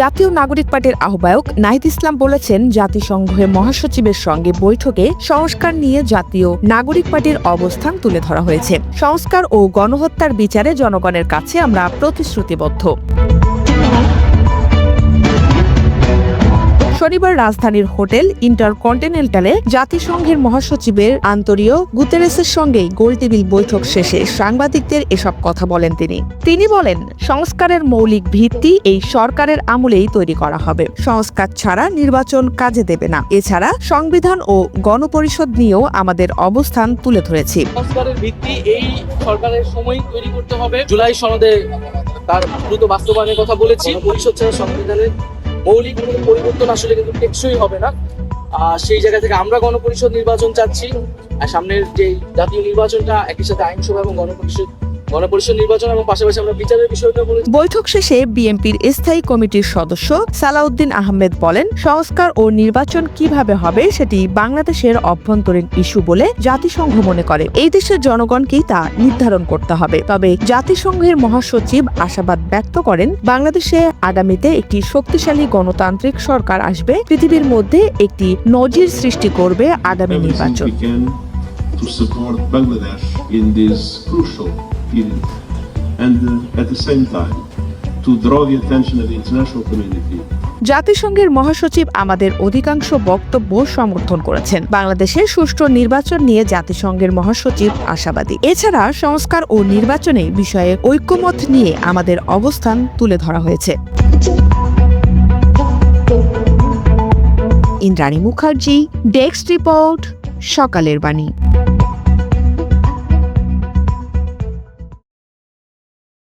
জাতীয় নাগরিক পার্টির আহ্বায়ক নাহিদ ইসলাম বলেছেন জাতিসংঘের মহাসচিবের সঙ্গে বৈঠকে সংস্কার নিয়ে জাতীয় নাগরিক পার্টির অবস্থান তুলে ধরা হয়েছে। সংস্কার ও গণহত্যার বিচারে জনগণের কাছে আমরা প্রতিশ্রুতিবদ্ধ। শনিবার রাজধানীর হোটেল ইন্টারকন্টিনেন্টালে জাতিসংঘের মহাসচিবের আন্তরীয় গুতেরেসের সঙ্গেই গোলটেবিল বৈঠক শেষে সাংবাদিকদের এসব কথা বলেন তিনি। তিনি বলেন, সংস্কারের মৌলিক ভিত্তি এই সরকারের আমলেই তৈরি করা হবে। সংস্কার ছাড়া নির্বাচন কাজে দেবে না। এছাড়া সংবিধান ও গণপরিষদ নিয়েও আমাদের অবস্থান তুলে ধরেছি। সংস্কারের ভিত্তি এই সরকারের সময় তৈরি করতে হবে। জুলাই সনদে তার দ্রুত বাস্তবায়নের কথা বলেছি। পরিষদ ছাড়া সংবিধানের মৌলিক কোনো পরিবর্তন আসলে কিন্তু টেকসই হবে না। আর সেই জায়গা থেকে আমরা গণপরিষদ নির্বাচন চাচ্ছি। আর সামনের যে জাতীয় নির্বাচনটা, একই সাথে আইনসভা এবং গণপরিষদ গণপরিষদ নির্বাচন এবং পাশাপাশি আমরা বিচারের বিষয়টা বলেছি বৈঠক শেষে বিএনপির স্থায়ী কমিটির সদস্য সালাউদ্দিন আহমেদ বলেন সংস্কার ও নির্বাচন কীভাবে হবে সেটি বাংলাদেশের অভ্যন্তরীণ ইস্যু বলে জাতিসংঘ মনে করে। এই দেশের জনগণকেই তা নির্ধারণ করতে হবে। তবে জাতিসংঘের মহাসচিব আশাবাদ ব্যক্ত করেন বাংলাদেশে আগামীতে একটি শক্তিশালী গণতান্ত্রিক সরকার আসবে। পৃথিবীর মধ্যে একটি নজির সৃষ্টি করবে আগামী নির্বাচন। to support Bangladesh in this crucial period and uh, at the same time to draw the attention of the international community. জাতিসংঘের মহাসচিব আমাদের অধিকাংশ বক্তব্য সমর্থন করেছেন। বাংলাদেশের সুষ্ঠু নির্বাচন নিয়ে জাতিসংঘের মহাসচিব আশাবাদী। এছাড়া সংস্কার ও নির্বাচনে বিষয়ে ঐক্যমত নিয়ে আমাদের অবস্থান তুলে ধরা হয়েছে। ইন্দ্রাণী মুখার্জি ডেস্ক রিপোর্ট সকালের বাণী।